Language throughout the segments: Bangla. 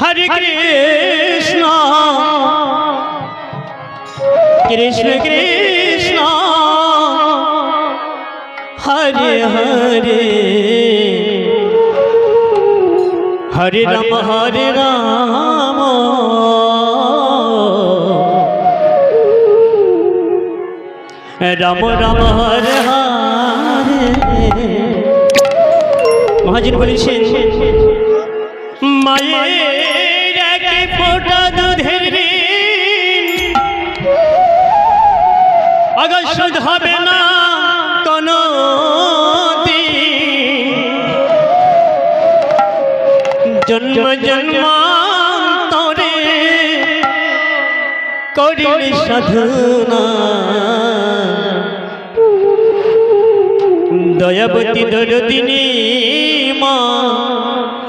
হরে কৃষ্ণ। কৃষ্ণ কৃষ্ণ। হরে হরে। হরে রাম হরে রাম। রাম। রাম হরে হরে মহাজন বলেছেন মায়ের একে ফোটা দুধের আগার শোধ হবে না কোনো জন্ম জন্মান্তরে করিলে সাধনা। দয়াবতী দরদিনী মা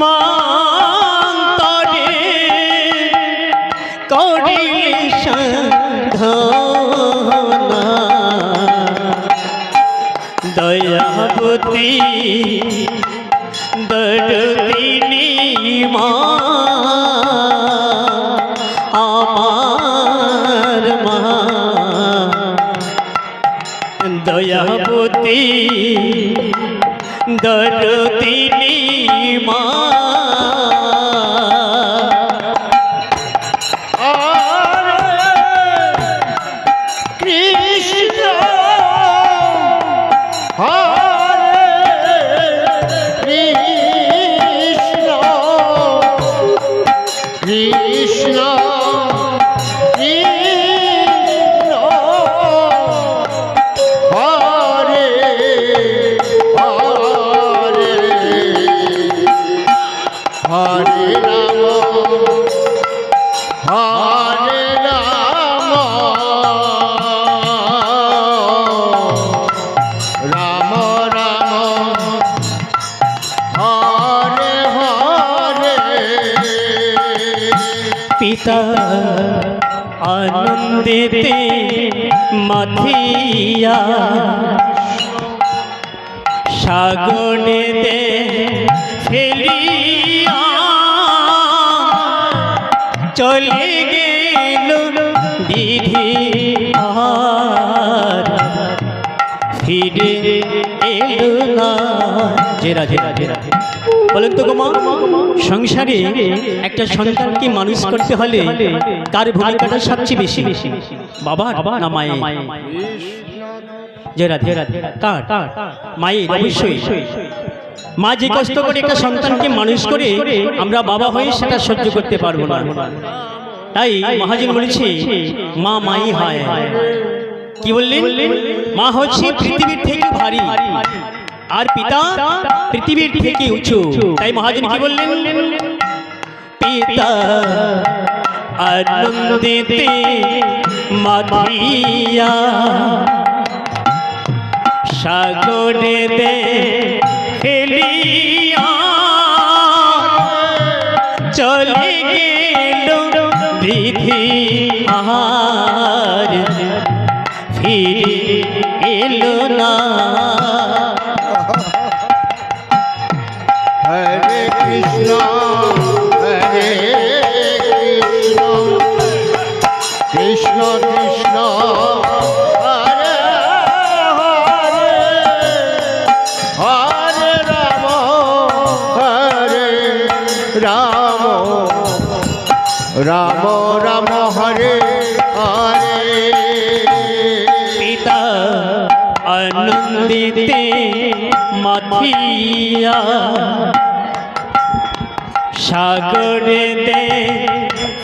মান্তরে করিলে সাধনা দয়াবতী দরদিনী মা আমার মা। দয়াবতী দরদিনী আনন্দেতে মাথিয়া। সাগরেতে ফেলিয়া চলে গেল দিধি আর ফিরে এলো না। জেরা জেরা জেরা। বলেন তো গোমা সংসারে একটা সন্তানকে মানুষ করতে হলে তার ভূমিকাটা সবচেয়ে বেশি। বাবা না মায়ের? জেরা জেরা কার মায়ের, অবশ্যই। মা যে কষ্ট করে একটা সন্তানকে মানুষ করে আমরা বাবা হয়ে সেটা সহ্য করতে পারব না। তাই মহাজন বলেছে, মা মাই হয়। কি বললেন? মা হচ্ছে পৃথিবীর থেকে ভারী। আর পিতা পৃথিবীর থেকে উঁচু। তাই মহাজন কি বললেন? পিতা আনন্দিতে মাথিয়া সাগরে দে ফেলিয়া চলে গেল বিধি আহার মাথিয়া সাগরে দে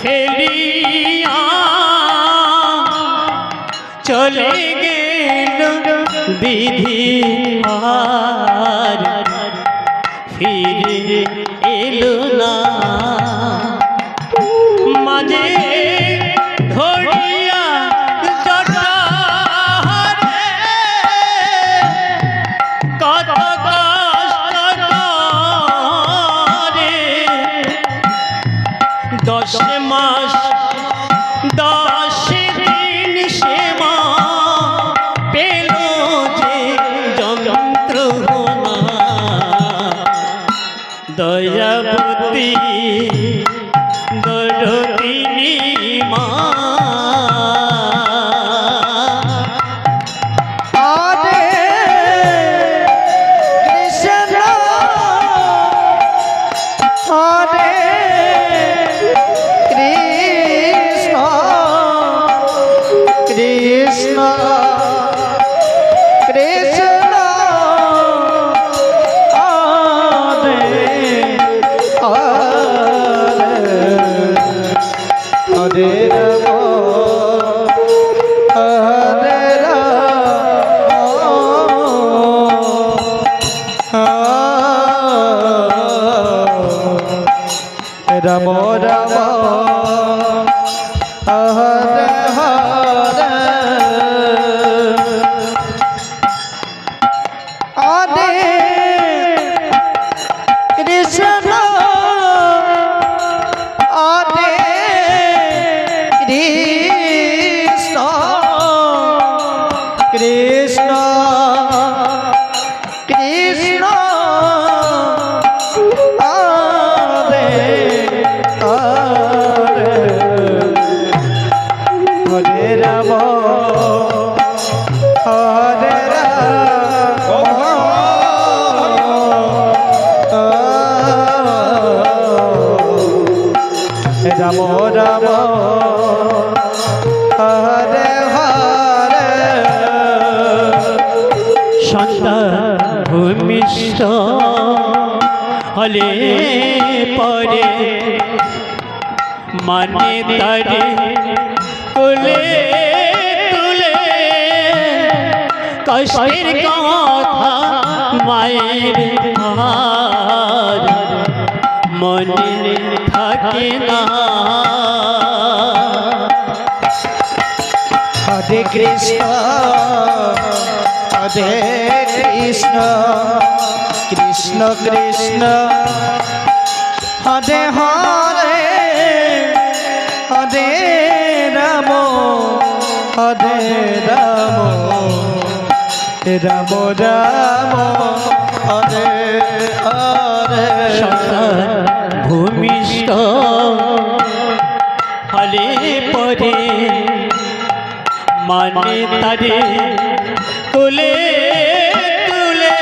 ফেলিয়া চলে গেল বিধি আর ফিরে এলো না। রাম রাম হরে রাম রাম হরে হরে সন্তান ভূমিষ্ঠ হলে পরে মানে তারে তুলে তুলে। কষ্টের কথা মায়ের আর মনে থাকে না। হরে কৃষ্ণ হরে কৃষ্ণ কৃষ্ণ কৃষ্ণ। হরে হরে হরে রাম হরে রাম। রাম রাম, হরে হরে। ভূমিষ্ঠ হলে পরে মানে তারে তুলে তুলে।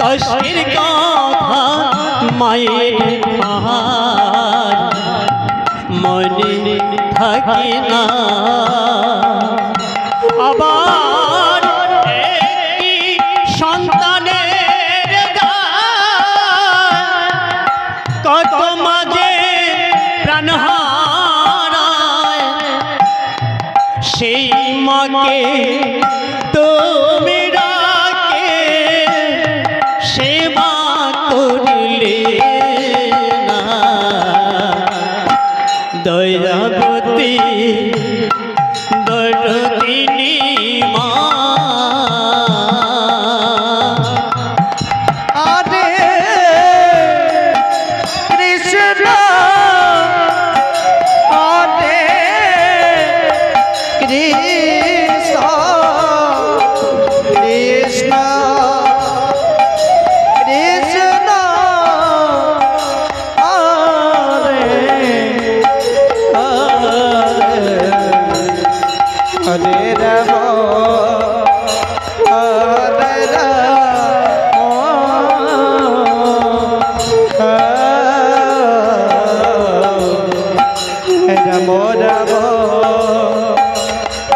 কষ্টের কথা মায়ের মনে থাকে না। আবার কত মাঝে প্রাণ হারায়। সেই মাকে তুমি ডাকে সেবা করলে না। দয়াবতী দরদিনী রাম রাম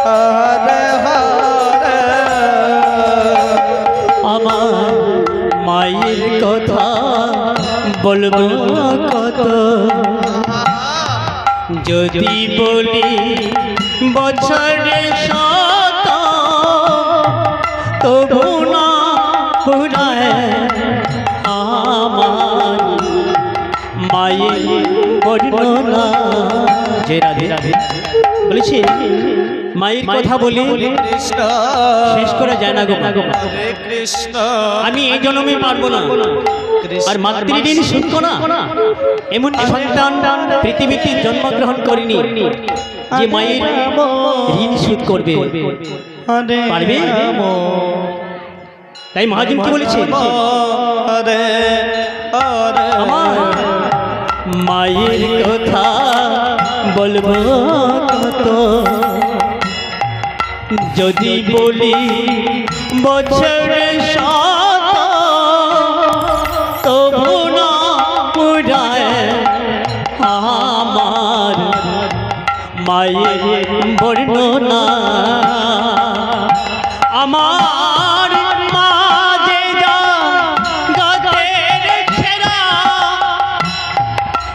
হরে হরে আমার কত? যদি বলি বছরে শত তবু না ফুরায় আমার মায়ের বর্ণনা যে রাধে রাধে বলেছি মায়ের কথা বলি শেষ করা যায় না গো কৃষ্ণ। আমি এই জন্মে পারব না। আর মাতৃঋণ শুনব না। এমন সন্তান পৃথিবীতে জন্মগ্রহণ করিনি। যে মায়ের ঋণ শোধ করবে। পারবে? তাই মহাজন কি বলেছে হরে মায়ের কথা বলব কত যদি বলি বছর মায়ের বর্ণনা। আমার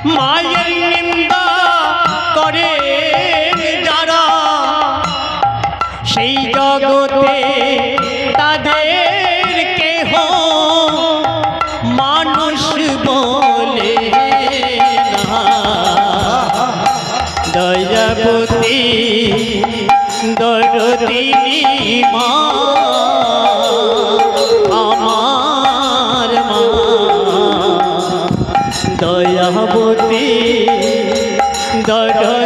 মায়ের নিন্দা করে যারা সেই জগতে তাদের কেহ মানুষ বলে দয়াবতী দরদিনী মা দয়াবতী দরদিনী